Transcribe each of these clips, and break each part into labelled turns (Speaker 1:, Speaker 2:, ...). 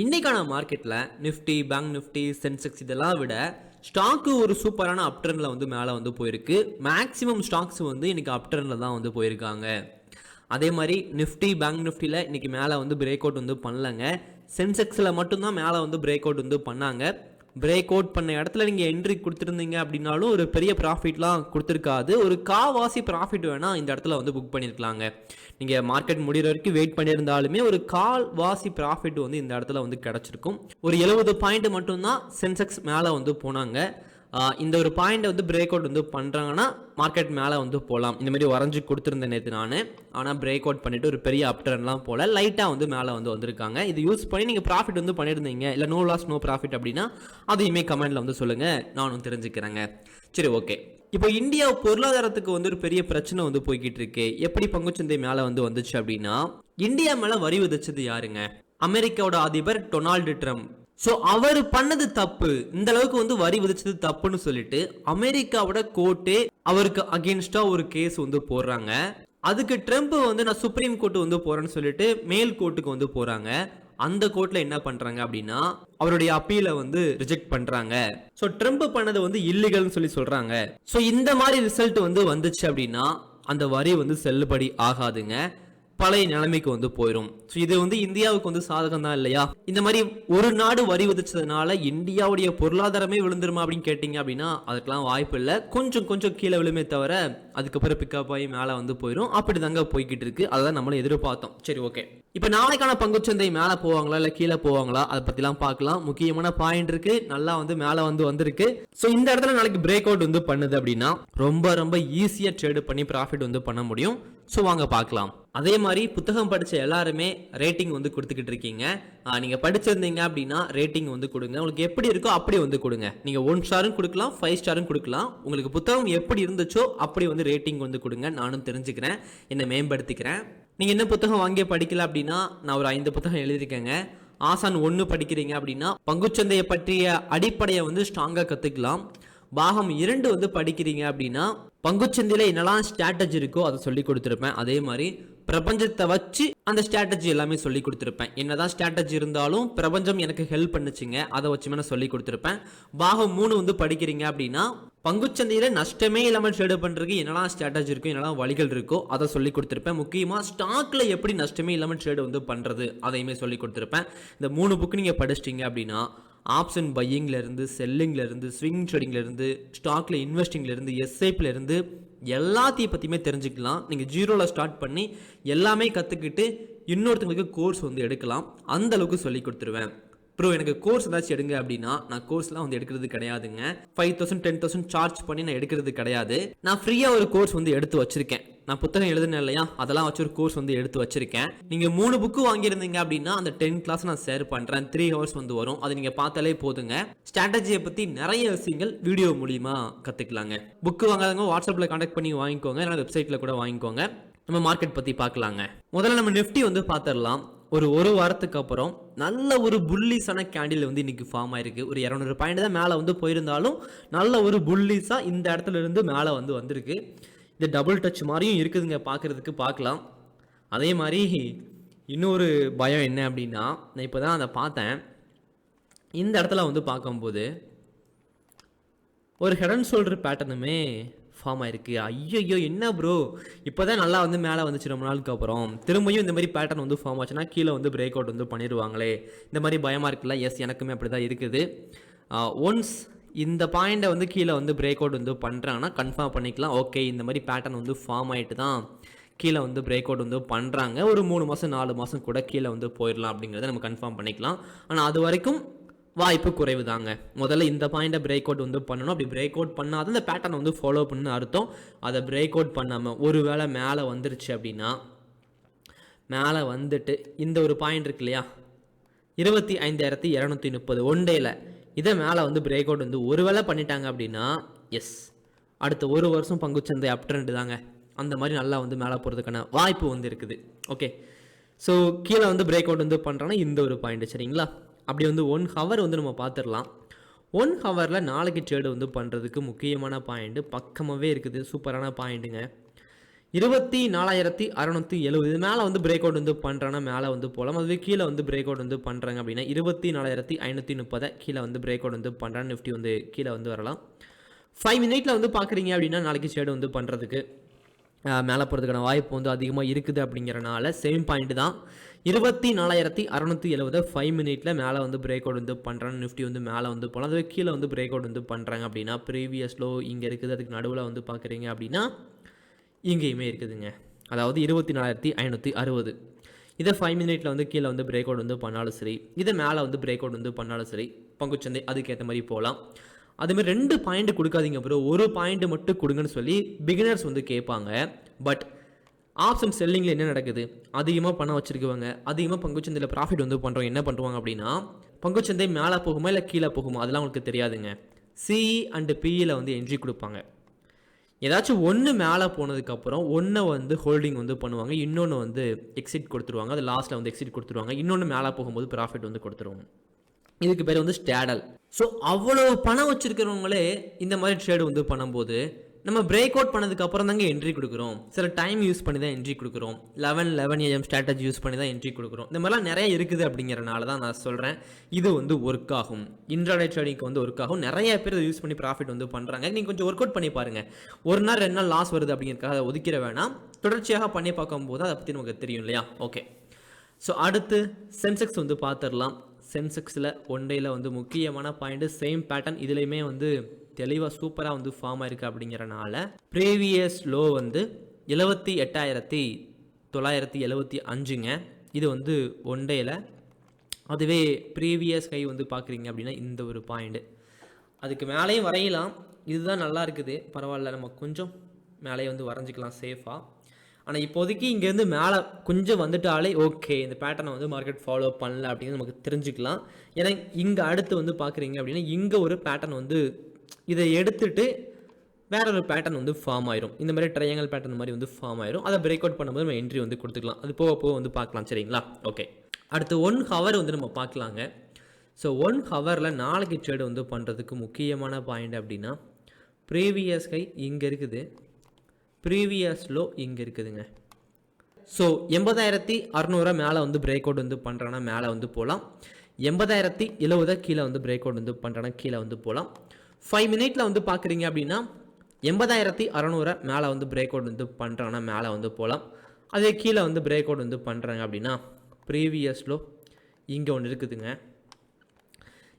Speaker 1: இன்றைக்கான மார்க்கெட்டில் Nifty bank Nifty Sensex இதெல்லாம் விட ஸ்டாக்கு ஒரு சூப்பரான அப்டர்னில் வந்து மேலே வந்து போயிருக்கு. மேக்ஸிமம் ஸ்டாக்ஸ் வந்து இன்னைக்கு அப்டர்னில் தான் வந்து போயிருக்காங்க. அதே மாதிரி நிஃப்டி பேங்க் நிஃப்டியில் இன்றைக்கி மேலே வந்து பிரேக் அவுட் வந்து பண்ணலங்க. சென்செக்ஸில் மட்டும்தான் மேலே வந்து பிரேக் அவுட் வந்து பண்ணாங்க. பிரேக் அவுட் பண்ண இடத்துல நீங்கள் என்ட்ரி கொடுத்துருந்தீங்க அப்படின்னாலும் ஒரு பெரிய ப்ராஃபிட்லாம் கொடுத்துருக்காது. ஒரு காவாசி ப்ராஃபிட் வேணால் இந்த இடத்துல வந்து புக் பண்ணியிருக்கலாங்க நீங்கள் மார்க்கெட் முடிகிற வரைக்கும் வெயிட் பண்ணியிருந்தாலுமே ஒரு கால் வாசி ப்ராஃபிட் வந்து இந்த இடத்துல வந்து கிடச்சிருக்கும். ஒரு எழுபது பாயிண்ட் மட்டும்தான் சென்செக்ஸ் மேலே வந்து போனாங்க. இந்த ஒரு பாயிண்ட்டை வந்து பிரேக் அவுட் வந்து பண்ணுறாங்கன்னா மார்க்கெட் மேலே வந்து போகலாம் இந்த மாதிரி வரைஞ்சி கொடுத்துருந்தேன் நேற்று நான். ஆனால் பிரேக் அவுட் பண்ணிவிட்டு ஒரு பெரிய அப்டர்ன்லாம் போல லைட்டாக வந்து மேலே வந்து வந்திருக்காங்க. இது யூஸ் பண்ணி நீங்கள் ப்ராஃபிட் வந்து பண்ணியிருந்தீங்க இல்லை நோ லாஸ் நோ ப்ராஃபிட் அப்படின்னா அதையுமே கமெண்ட்டில் வந்து சொல்லுங்கள் நானும் தெரிஞ்சுக்கிறேங்க. சரி ஓகே இப்போ இந்தியா பொருளாதாரத்துக்கு வந்து ஒரு பெரிய பிரச்சனை வந்து போய்கிட்டு இருக்கு. எப்படி பங்குச்சந்தை மேலே வந்து வந்துச்சு அப்படின்னா இந்தியா மேலே வரி விதிச்சது யாருங்க? அமெரிக்காவோட அதிபர் டொனால்டு ட்ரம்ப். ஸோ அவர் பண்ணது தப்பு. இந்த அளவுக்கு வந்து வரி விதிச்சது தப்புன்னு சொல்லிட்டு அமெரிக்காவோட கோர்ட்டே அவருக்கு அகேன்ஸ்டா ஒரு கேஸ் வந்து போடுறாங்க. அதுக்கு ட்ரம்ப் வந்து நான் சுப்ரீம் கோர்ட் வந்து போறேன்னு சொல்லிட்டு மேல் கோர்ட்டுக்கு வந்து போறாங்க. அந்த கோர்ட்ல என்ன பண்றாங்க அப்படின்னா அவருடைய அப்பீலை வந்து ரிஜெக்ட் பண்றாங்க. ஸோ ட்ரம்ப் பண்ணது வந்து இல்லீகல்னு சொல்லி சொல்றாங்க. ஸோ இந்த மாதிரி ரிசல்ட் வந்து வந்துச்சு அப்படின்னா அந்த வரி வந்து செல்லுபடி ஆகாதுங்க. பழைய நிலைமைக்கு வந்து போயிடும் ஸோ இது வந்து இந்தியாவுக்கு வந்து சாதகம் தான் இல்லையா? இந்த மாதிரி ஒரு நாடு வரி விதிச்சதுனால இந்தியாவுடைய பொருளாதாரமே விழுந்துருமா அப்படின்னு கேட்டிங்க அப்படின்னா அதுக்கெல்லாம் வாய்ப்பு இல்லை. கொஞ்சம் கொஞ்சம் கீழே விழுமே தவிர அதுக்கப்புறம் பிக்கப் ஆகி மேலே வந்து போயிடும் அப்படி தாங்க போய்கிட்டு இருக்கு. அதான் நம்மளை எதிர்பார்த்தோம். சரி ஓகே இப்போ நாளைக்கான பங்குச்சந்தை மேலே போவாங்களா இல்லை கீழே போவாங்களா? அதை பற்றிலாம் பார்க்கலாம். முக்கியமான பாயிண்ட் இருக்கு. நல்லா வந்து மேலே வந்து வந்திருக்கு. ஸோ இந்த இடத்துல நாளைக்கு பிரேக் அவுட் வந்து பண்ணுது அப்படின்னா ரொம்ப ரொம்ப ஈஸியாக ட்ரேடு பண்ணி ப்ராஃபிட் வந்து பண்ண முடியும். ஸோ வாங்க பார்க்கலாம். அதே மாதிரி புத்தகம் படித்த எல்லாருமே ரேட்டிங் வந்து கொடுத்துக்கிட்டு இருக்கீங்க. நீங்கள் படிச்சிருந்தீங்க அப்படின்னா ரேட்டிங் வந்து கொடுங்க. உங்களுக்கு எப்படி இருக்கோ அப்படி வந்து கொடுங்க. நீங்கள் ஒன் ஸ்டாரும் கொடுக்கலாம் ஃபைவ் ஸ்டாரும் கொடுக்கலாம். உங்களுக்கு புத்தகம் எப்படி இருந்துச்சோ அப்படி வந்து ரேட்டிங் வந்து கொடுங்க. நானும் தெரிஞ்சுக்கிறேன். என்னை மேம்படுத்திக்கிறேன். நீங்கள் என்ன புத்தகம் வாங்கி படிக்கல அப்படின்னா நான் ஒரு ஐந்து புத்தகம் எழுதியிருக்கேங்க. ஆசான் ஒன்று படிக்கிறீங்க அப்படின்னா பங்குச்சந்தையை பற்றிய அடிப்படையை வந்து ஸ்ட்ராங்காக கற்றுக்கலாம் பாகம் இரண்டு வந்து படிக்கிறீங்க அப்படின்னா பங்குச்சந்தையில் என்னெல்லாம் ஸ்ட்ராட்டஜி இருக்கோ அதை சொல்லி கொடுத்துருப்பேன். அதே மாதிரி பிரபஞ்சத்தை வச்சு அந்த ஸ்ட்ராட்டஜி எல்லாமே சொல்லி கொடுத்துருப்பேன். என்னதான் ஸ்ட்ராட்டஜி இருந்தாலும் பிரபஞ்சம் எனக்கு ஹெல்ப் பண்ணுச்சுங்க. அதை வச்சுமே நான் சொல்லி கொடுத்துருப்பேன். பாகம் மூணு வந்து படிக்கிறீங்க அப்படின்னா பங்குச்சந்தையில நஷ்டமே இல்லாமல் ட்ரேடு பண்றதுக்கு என்னெல்லாம் ஸ்ட்ராட்டஜி இருக்கோ என்னெல்லாம் வழிகள் இருக்கோ அதை சொல்லி கொடுத்துருப்பேன். முக்கியமா ஸ்டாக்ல எப்படி நஷ்டமே இல்லாமல் ட்ரேடு வந்து பண்றது அதையுமே சொல்லி கொடுத்துருப்பேன். இந்த மூணு புக் நீங்க படிச்சிட்டீங்க அப்படின்னா ஆப்ஷன் பையிங்ல இருந்து செல்லிங்ல இருந்து ஸ்விங் ட்ரேடிங்ல இருந்து ஸ்டாக்ல இன்வெஸ்டிங்ல இருந்து இருந்து எல்லாத்தையும் பற்றியுமே தெரிஞ்சுக்கலாம். நீங்கள் ஜீரோவில் ஸ்டார்ட் பண்ணி எல்லாமே கற்றுக்கிட்டு இன்னொருத்தங்களுக்கு கோர்ஸ் வந்து எடுக்கலாம். அந்த அளவுக்கு சொல்லி கொடுத்துருவேன். ப்ரோ எனக்கு கோர்ஸ் ஏதாச்சும் எடுங்க அப்படின்னா நான் கோர்ஸ்லாம் வந்து எடுக்கிறது கிடையாதுங்க. Five thousand ten thousand charge பண்ணி நான் எடுக்கிறது கிடையாது. நான் ஃப்ரீயாக ஒரு கோர்ஸ் வந்து எடுத்து வச்சிருக்கேன். நான் புத்தகம் எழுதுனேன் இல்லையா? அதெல்லாம் வச்சு ஒரு கோர்ஸ் வந்து எடுத்து வச்சிருக்கேன். நீங்க மூணு புக்கு வாங்கியிருந்தீங்க அப்படின்னா அந்த டென் கிளாஸ் நான் ஷேர் பண்றேன். த்ரீ ஹவர்ஸ் வந்து வரும். அது நீங்க பார்த்தாலே போதுங்க. ஸ்ட்ராட்டஜியை பத்தி நிறைய விஷயங்கள் வீடியோ மூலியமா கத்துக்கலாங்க. புக்கு வாங்காதவங்க வாட்ஸ்அப்ல கான்டாக்ட் பண்ணி வாங்கிக்கோங்க. இல்லைனா வெப்சைட்ல கூட வாங்கிக்கோங்க. நம்ம மார்க்கெட் பத்தி பார்க்கலாங்க. முதல்ல நம்ம நிஃப்டி வந்து பார்த்துடலாம். ஒரு ஒரு வாரத்துக்கு அப்புறம் நல்ல ஒரு புல்லிஸான கேண்டில் வந்து இன்னைக்கு ஃபார்ம் ஆயிருக்கு. ஒரு இரநூறு பாயிண்ட் தான் மேலே வந்து போயிருந்தாலும் நல்ல ஒரு புல்லிஸாக இந்த இடத்துல இருந்து மேலே வந்து வந்திருக்கு. இது டபுள் டச் மாதிரியும் இருக்குதுங்க பார்க்குறதுக்கு பார்க்கலாம். அதே மாதிரி இன்னொரு பயம் என்ன அப்படின்னா நான் இப்போ தான் அதை பார்த்தேன். இந்த இடத்துல வந்து பார்க்கும்போது ஒரு ஹெட் அண்ட் ஷோல்டர் பேட்டர்னுமே ஃபார்ம் ஆயிருக்கு. ஐயோ என்ன ப்ரோ இப்போ தான் நல்லா வந்து மேலே வந்துச்சு ரொம்ப நாளுக்கு அப்புறம். திரும்பியும் இந்த மாதிரி பேட்டர்ன் வந்து ஃபார்ம் ஆச்சுன்னா கீழே வந்து பிரேக் அவுட் வந்து பண்ணிடுவாங்களே. இந்த மாதிரி பயமாக இருக்குல்ல? எஸ் எனக்குமே அப்படி தான் இருக்குது ஒன்ஸ் இந்த பாயிண்ட்டை வந்து கீழே வந்து பிரேக் அவுட் வந்து பண்ணுறாங்கன்னா கன்ஃபார்ம் பண்ணிக்கலாம். ஓகே இந்த மாதிரி பேட்டர்ன் வந்து ஃபார்ம் ஆகிட்டு தான் கீழே வந்து பிரேக் அவுட் வந்து பண்ணுறாங்க ஒரு மூணு மாதம் நாலு மாதம் கூட கீழே வந்து போயிடலாம் அப்படிங்கிறத நம்ம கன்ஃபார்ம் பண்ணிக்கலாம். ஆனால் அது வரைக்கும் வாய்ப்பு குறைவு தாங்க முதல்ல இந்த பாயிண்டை பிரேக் அவுட் வந்து பண்ணணும். அப்படி பிரேக் அவுட் பண்ணாத அந்த பேட்டர்னை வந்து ஃபாலோ பண்ணு அர்த்தம். அதை பிரேக் அவுட் பண்ணாமல் ஒரு வேளை மேலே வந்துருச்சு அப்படின்னா மேலே வந்துட்டு இந்த ஒரு பாயிண்ட் இருக்கு இல்லையா? இருபத்தி ஐந்தாயிரத்தி இரநூத்தி முப்பது ஒன் டேல இதை மேலே வந்து பிரேக் அவுட் வந்து ஒருவேளை பண்ணிட்டாங்க அப்படின்னா எஸ் அடுத்த ஒரு வருஷம் பங்குச்சந்தை அப் ட்ரெண்டு தாங்க. அந்த மாதிரி நல்லா வந்து மேலே போகிறதுக்கான வாய்ப்பு வந்து இருக்குது. ஓகே ஸோ கீழே வந்து பிரேக் அவுட் வந்து பண்ணுறோன்னா இந்த ஒரு பாயிண்ட் சரிங்களா? அப்படி வந்து ஒன் ஹவர் வந்து நம்ம பார்த்துடலாம். ஒன் ஹவரில் நாளைக்கு ட்ரேடு வந்து பண்ணுறதுக்கு முக்கியமான பாயிண்ட்டு பக்கமாகவே இருக்குது. சூப்பரான பாயிண்ட்டுங்க இருபத்தி நாலாயிரத்தி அறநூற்றி எழுபது மேலே வந்து பிரேக் அவுட் வந்து பண்ணுறேன்னா மேலே வந்து போகலாம் அதுவே கீழே வந்து பிரேக் அவுட் வந்து பண்ணுறாங்க அப்படின்னா இருபத்தி நாலாயிரத்தி ஐநூற்றி முப்பதை கீழே வந்து பிரேக் அவுட் வந்து பண்ணுறாங்க நிஃப்டி வந்து கீழே வந்து வரலாம். ஃபைவ் மினிட்ல வந்து பார்க்குறீங்க அப்படின்னா நாளைக்கு ஷேடு வந்து பண்ணுறதுக்கு மேலே போகிறதுக்கான வாய்ப்பு வந்து அதிகமாக இருக்குது அப்படிங்கிறனால சேம் பாயிண்ட் தான். இருபத்தி நாலாயிரத்தி அறநூற்றி எழுபது ஃபைவ் மினிட்ல மேலே வந்து பிரேக் அவுட் வந்து பண்ணுறாங்க நிஃப்டி வந்து மேலே வந்து போகலாம் அதுவே கீழே வந்து பிரேக் அவுட் வந்து பண்ணுறாங்க அப்படின்னா ப்ரீவியஸ் லோ இங்கே இருக்குது. அதுக்கு நடுவில் வந்து பார்க்குறீங்க அப்படின்னா இங்கேயுமே இருக்குதுங்க. அதாவது இருபத்தி நாலாயிரத்தி ஐநூற்றி அறுபது. இதை ஃபைவ் மினிட்ல வந்து கீழே வந்து பிரேக் அவுட் வந்து பண்ணாலும் சரி இதை மேலே வந்து பிரேக் அவுட் வந்து பண்ணாலும் சரி பங்குச்சந்தை அதுக்கேற்ற மாதிரி போகலாம் அதுமாதிரி ரெண்டு பாயிண்ட் கொடுக்காதீங்க ப்ரோ ஒரு பாயிண்ட் மட்டும் கொடுங்கன்னு சொல்லி பிகினர்ஸ் வந்து கேட்பாங்க. பட் ஆப்ஷன் செல்லிங்கில் என்ன நடக்குது? அதிகமாக பணம் வச்சுருக்குவாங்க அதிகமாக பங்குச்சந்தையில் ப்ராஃபிட் வந்து பண்ணுறவங்க என்ன பண்ணுவாங்க அப்படின்னா பங்குச்சந்தை மேலே போகுமா இல்லை கீழே போகுமா? அதெல்லாம் உங்களுக்கு தெரியாதுங்க. சிஇ அண்டு பிஇயில் வந்து என்ட்ரி கொடுப்பாங்க. ஏதாச்சும் ஒன்று மேலே போனதுக்கப்புறம் ஒன்றை வந்து ஹோல்டிங் வந்து பண்ணுவாங்க இன்னொன்று வந்து எக்ஸிட் கொடுத்துருவாங்க அது லாஸ்ட்டில் வந்து எக்ஸிட் கொடுத்துருவாங்க இன்னொன்று மேலே போகும்போது ப்ராஃபிட் வந்து கொடுத்துருவாங்க இதுக்கு பேர் வந்து ஸ்டேடல் ஸோ அவ்வளோ பணம் வச்சுருக்கிறவங்களே இந்த மாதிரி ட்ரேடு வந்து பண்ணும்போது நம்ம பிரேக் அவுட் பண்ணதுக்கு அப்புறம் தாங்க என்ட்ரி கொடுக்குறோம். சில டைம் யூஸ் பண்ணி தான் என்ட்ரி கொடுக்குறோம். Eleven eleven AM strategy use பண்ணி தான் என்ட்ரி கொடுக்குறோம். இந்த மாதிரிலாம் நிறைய இருக்குது அப்படிங்கிறனால தான் நான் சொல்கிறேன் இது வந்து ஒர்க் ஆகும். இன்ட்ராடே ட்ரேடிங்க்கு வந்து ஒர்க் ஆகும். நிறைய பேர் யூஸ் பண்ணி ப்ராஃபிட் வந்து பண்ணுறாங்க நீங்கள் கொஞ்சம் ஒர்க் அவுட் பண்ணி பாருங்கள் ஒரு நாள் ரெண்டு நாள் லாஸ் வருது அப்படிங்கிறதுக்காக அதை ஒதுக்கிற வேணாம். தொடர்ச்சியாக பண்ணி பார்க்கும்போது அதை பற்றி நமக்கு தெரியும் இல்லையா? ஓகே ஸோ அடுத்து சென்செக்ஸ் வந்து பார்த்துடலாம். சென்செக்ஸில் ஒன் டேயில் வந்து முக்கியமான பாயிண்ட்டு சேம் பேட்டர்ன் இதுலேயுமே வந்து தெளிவாக சூப்பராக வந்து ஃபார்ம் ஆயிருக்கு அப்படிங்கிறனால ப்ரீவியஸ் லோ வந்து எழுபத்தி எட்டாயிரத்தி தொள்ளாயிரத்தி எழுபத்தி அஞ்சுங்க. இது வந்து ஒன் டேயில் அதுவே ப்ரீவியஸ் கை வந்து பார்க்குறீங்க அப்படின்னா இந்த ஒரு பாயிண்ட்டு அதுக்கு மேலேயும் வரையலாம். இதுதான் நல்லா இருக்குது. பரவாயில்ல நம்ம கொஞ்சம் மேலேயே வந்து வரைஞ்சிக்கலாம் சேஃபாக ஆனால் இப்போதைக்கு இங்கேருந்து மேலே கொஞ்சம் வந்துட்டாலே ஓகே இந்த பேட்டர்னை வந்து மார்க்கெட் ஃபாலோ பண்ணல அப்படின்னு நமக்கு தெரிஞ்சுக்கலாம். ஏன்னா இங்கே அடுத்து வந்து பார்க்குறீங்க அப்படின்னா இங்கே ஒரு பேட்டர்ன் வந்து இதை எடுத்துட்டு வேற ஒரு பேட்டர்ன் வந்து ஃபார்ம் ஆயிரும். இந்த மாதிரி ட்ரையாங்கல் பேட்டர்ன் மாதிரி வந்து ஃபார்ம் ஆயிரும். அதை பிரேக் அவுட் பண்ணும்போது நம்ம என்ட்ரி வந்து கொடுத்துக்கலாம். அது போக போக வந்து பார்க்கலாம் சரிங்களா? ஓகே அடுத்து ஒன் ஹவர் வந்து நம்ம பார்க்கலாங்க. ஸோ ஒன் ஹவரில் நாளைக்கு ட்ரேடு வந்து பண்ணுறதுக்கு முக்கியமான பாயிண்ட் அப்படின்னா ப்ரீவியஸ் ஹை இங்கே இருக்குது. ப்ரீவியஸ் லோ இங்கே இருக்குதுங்க. ஸோ எண்பதாயிரத்தி அறநூறுவா மேலே வந்து பிரேக் அவுட் வந்து பண்ணுறேன்னா மேலே வந்து போகலாம் எண்பதாயிரத்தி எழுபதை கீழே வந்து பிரேக் அவுட் வந்து பண்ணுறேன்னா கீழே வந்து போகலாம் ஃபைவ் மினிட்ல வந்து பார்க்குறீங்க அப்படின்னா எண்பதாயிரத்தி அறநூறை மேலே வந்து பிரேக் அவுட் வந்து பண்ணுறாங்கன்னா மேலே வந்து போகலாம் அதே கீழே வந்து பிரேக் அவுட் வந்து பண்ணுறாங்க அப்படின்னா ப்ரீவியஸ்லோ இங்கே ஒன்று இருக்குதுங்க.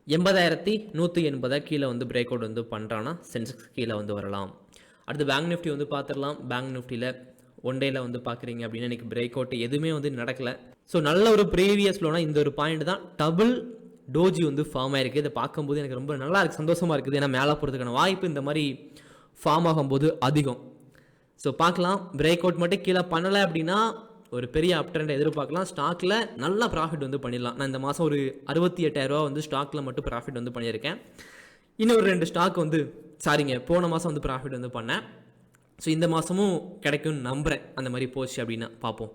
Speaker 1: எண்பதாயிரத்தி நூற்றி எண்பதை கீழே வந்து பிரேக் அவுட் வந்து பண்ணுறான்னா சென்செக்ஸ் கீழே வந்து வரலாம். அடுத்து பேங்க் நிஃப்டி வந்து பார்த்துடலாம் பேங்க் நிஃப்டியில் ஒன் டேயில் வந்து பார்க்குறீங்க அப்படின்னா இன்றைக்கி பிரேக் அவுட் எதுவுமே வந்து நடக்கலை. ஸோ நல்ல ஒரு ப்ரீவியஸ் லோனா இந்த ஒரு பாயிண்ட் தான் டபுள் டோஜி வந்து ஃபார்ம் ஆகிருக்கு இதை பார்க்கும்போது எனக்கு ரொம்ப நல்லா இருக்குது சந்தோஷமாக இருக்குது. ஏன்னா மேலே போகிறதுக்கான வாய்ப்பு இந்த மாதிரி ஃபார்ம் ஆகும்போது அதிகம். ஸோ பார்க்கலாம். பிரேக் அவுட் மட்டும் கீழே பண்ணலை அப்படின்னா ஒரு பெரிய அப் ட்ரெண்டை எதிர்பார்க்கலாம். ஸ்டாக்கில் நல்லா ப்ராஃபிட் வந்து பண்ணிடலாம். நான் இந்த மாதம் ஒரு அறுபத்தி எட்டாயிரரூவா வந்து ஸ்டாக்கில் மட்டும் ப்ராஃபிட் வந்து பண்ணியிருக்கேன். இன்னும் ஒரு ரெண்டு ஸ்டாக் வந்து சாரிங்க போன மாதம் வந்து ப்ராஃபிட் வந்து பண்ணேன். ஸோ இந்த மாதமும் கிடைக்கும்னு நம்புகிறேன் அந்த மாதிரி போச்சு அப்படின்னா பார்ப்போம்.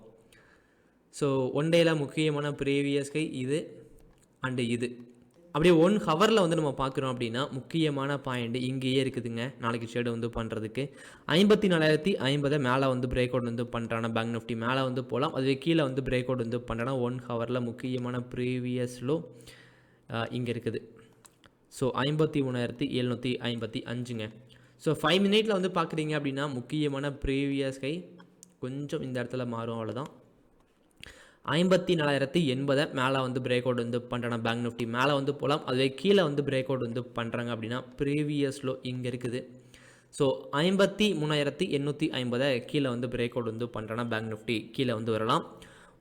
Speaker 1: ஸோ ஒன் டேயில் முக்கியமான ப்ரீவியஸ் கை இது. அண்டு இது. அப்படியே ஒன் ஹவரில் வந்து நம்ம பார்க்குறோம் அப்படின்னா முக்கியமான பாயிண்ட் இங்கேயே இருக்குதுங்க. நாளைக்கு ஷேடு வந்து பண்ணுறதுக்கு ஐம்பத்தி நாலாயிரத்தி ஐம்பதை மேலே வந்து பிரேக் அவுட் வந்து பண்ணுறானா பேங்க் நிஃப்டி மேலே வந்து போகலாம் அதுவே கீழே வந்து பிரேக் அவுட் வந்து பண்ணுறானா ஒன் ஹவரில் முக்கியமான ப்ரீவியஸ்லோ இங்கே இருக்குது. ஸோ ஐம்பத்தி மூணாயிரத்தி எழுநூற்றி ஐம்பத்தி அஞ்சுங்க. ஸோ ஃபைவ் மினிட்ல வந்து பார்க்குறீங்க அப்படின்னா முக்கியமான ப்ரீவியஸ் கை கொஞ்சம் இந்த இடத்துல மாறும் அவ்வளோதான் ஐம்பத்தி நாலாயிரத்தி எண்பதை மேலே வந்து பிரேக் அவுட் வந்து பண்ணுறேன் பேங்க் நிஃப்டி மேலே வந்து போகலாம் அதுவே கீழே வந்து பிரேக் அவுட் வந்து பண்ணுறாங்க அப்படின்னா ப்ரீவியஸ்லோ இங்கே இருக்குது. ஸோ ஐம்பத்தி மூணாயிரத்தி எண்ணூற்றி ஐம்பதை கீழே வந்து பிரேக் அவுட் வந்து பண்ணுறேன்னா பேங்க் நிஃப்டி கீழே வந்து வரலாம்.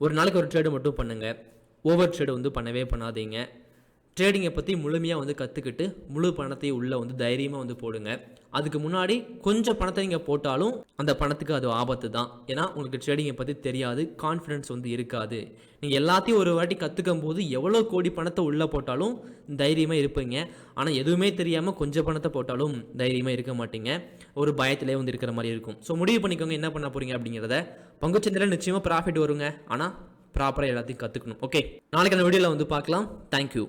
Speaker 1: ஒரு நாளைக்கு ஒரு ட்ரேடு மட்டும் பண்ணுங்கள் ஓவர் ட்ரேடு வந்து பண்ணவே பண்ணாதீங்க. ட்ரேடிங்கை பற்றி முழுமையாக வந்து கற்றுக்கிட்டு முழு பணத்தையும் உள்ளே வந்து தைரியமாக வந்து போடுங்க. அதுக்கு முன்னாடி கொஞ்சம் பணத்தை நீங்கள் போட்டாலும் அந்த பணத்துக்கு அது ஆபத்து தான். ஏன்னா உங்களுக்கு ட்ரேடிங்கை பற்றி தெரியாது கான்ஃபிடென்ஸ் வந்து இருக்காது. நீங்கள் எல்லாத்தையும் ஒரு வாட்டி கற்றுக்கும் போது எவ்வளோ கோடி பணத்தை உள்ளே போட்டாலும் தைரியமாக இருப்பீங்க. ஆனால் எதுவுமே தெரியாமல் கொஞ்சம் பணத்தை போட்டாலும் தைரியமாக இருக்க மாட்டீங்க. ஒரு பயத்திலே வந்து இருக்கிற மாதிரி இருக்கும். ஸோ முடிவு பண்ணிக்கோங்க என்ன பண்ண போகிறீங்க அப்படிங்கிறத. பங்குச்சந்தையில் நிச்சயமாக ப்ராஃபிட் வருங்க. ஆனால் ப்ராப்பராக எல்லாத்தையும் கற்றுக்கணும் ஓகே நாளைக்கு அந்த வீடியோவில் வந்து பார்க்கலாம். தேங்க்யூ